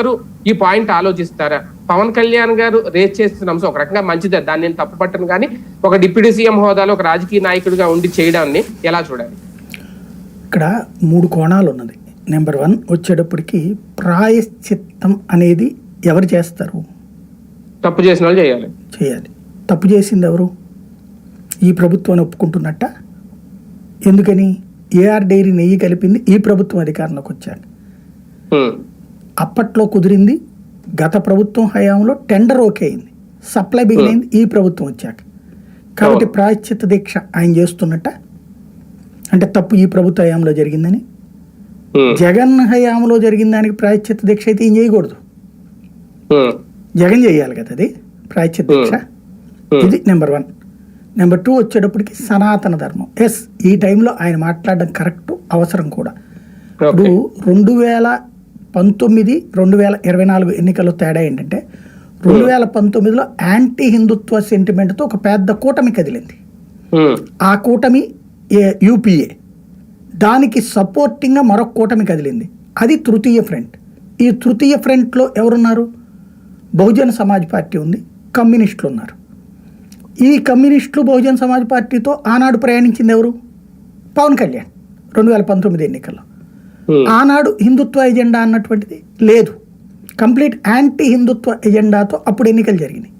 అందరూ ఈ పాయింట్ ఆలోచిస్తారా? పవన్ కళ్యాణ్ గారు రేజ్ చేస్తున్న అంశం ఒక రకంగా మంచిదే. దాన్ని నేను తప్పు పట్టను కానీ ఒక డిప్యూటీ సీఎం హోదాలో ఒక రాజకీయ నాయకుడిగా ఉండి చేయడాన్ని ఎలా చూడాలి? ఇక్కడ మూడు కోణాలు ఉన్నది. నెంబర్ వన్ వచ్చేటప్పటికి ప్రాయశ్చిత్తం అనేది ఎవరు చేస్తారు? తప్పు చేసిన వాళ్ళు చేయాలి. చేయాలి. తప్పు చేసింది ఎవరు? ఈ ప్రభుత్వాన్ని ఒప్పుకుంటున్నట్ట? ఎందుకని? ఏఆర్ డైరీ నెయ్యి కలిపింది ఈ ప్రభుత్వం అధికారంలోకి వచ్చాక. ఉమ్, అప్పట్లో కుదిరింది. గత ప్రభుత్వం హయాంలో టెండర్ ఓకే అయింది. సప్లై బిగిన్ అయింది. ఈ ప్రభుత్వం వచ్చాక. కాబట్టి అవును. ప్రాయశ్చిత్త దీక్ష ఆయన చేస్తున్నట్ట. అంటే తప్పు ఈ ప్రభుత్వ హయాంలో జరిగిందని. జగన్ హయాంలో జరిగిన దానికి ప్రాయశ్చిత్త దీక్ష అయితే ఏం చేయకూడదు. జగన్ చేయాలి కదా అది. ప్రాయశ్చిత్త దీక్ష. ఇది నెంబర్ వన్. నెంబర్ టూ వచ్చేటప్పటికి సనాతన ధర్మం. ఎస్ ఈ టైంలో ఆయన మాట్లాడడం కరెక్ట్ అవసరం కూడా. ఇప్పుడు రెండు వేల పంతొమ్మిది రెండు వేల ఇరవై నాలుగు ఎన్నికల్లో తేడా ఏంటంటే రెండు వేల పంతొమ్మిదిలో యాంటీ హిందుత్వ సెంటిమెంట్తో ఒక పెద్ద కూటమి కదిలింది. ఆ కూటమి యూపీఏ. దానికి సపోర్టింగ్గా మరొక కూటమి కదిలింది. అది తృతీయ ఫ్రంట్. ఈ తృతీయ ఫ్రంట్లో ఎవరున్నారు? బహుజన సమాజ్ పార్టీ ఉంది కమ్యూనిస్టులు ఉన్నారు ఈ కమ్యూనిస్టులు బహుజన సమాజ్ పార్టీతో ఆనాడు ప్రయాణించింది ఎవరు? పవన్ కళ్యాణ్ రెండు వేల పంతొమ్మిది ఎన్నికల్లో. Hmm. ఆనాడు హిందుత్వ ఎజెండా అన్నటువంటిది లేదు. కంప్లీట్ యాంటీ హిందుత్వ ఎజెండాతో అప్పుడు ఎన్నికలు జరిగినాయి.